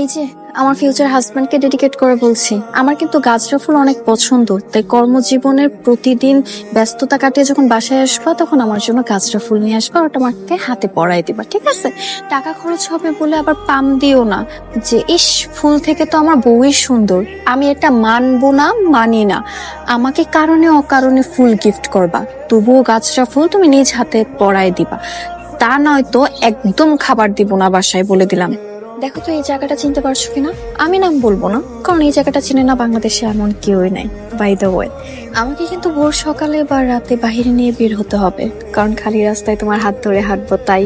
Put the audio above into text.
এই যে, আমার ফিউচার হাজবেন্ডকে ডেডিকেট করে বলছি। আমার কিন্তু গাছরা ফুল অনেক পছন্দ, তাই কর্মজীবনের প্রতিদিন ব্যস্ততা কাটিয়ে যখন বাসায় আসবা, তখন আমার জন্য গাছরা ফুল নিয়ে আসবা, ওটা আমাকে হাতে পরাই দিবা, ঠিক আছে? টাকা খরচ হবে বলে আবার পাম দিও না। যে, ইস, ফুল থেকে তো আমার বউই সুন্দর, আমি এটা মানবো না, মানি না। আমাকে কারণে অকারণে ফুল গিফট করবা, তবুও গাছরা ফুল তুমি নিজ হাতে পরাই দিবা। তা নয়তো একদম খাবার দিব না বাসায় বলে দিলাম। দেখো তো এই জায়গাটা চিনতে পারছ কিনা? আমি নাম বলব না, কারণ এই জায়গাটা চিনে না বাংলাদেশে এমন কেউই নাই বাই দ্য ওয়ে আমাকে কিন্তু ভোর সকালে বা রাতে বাহিরে নিয়ে বের হতে হবে, কারণ খালি রাস্তায় তোমার হাত ধরে হাঁটবো, তাই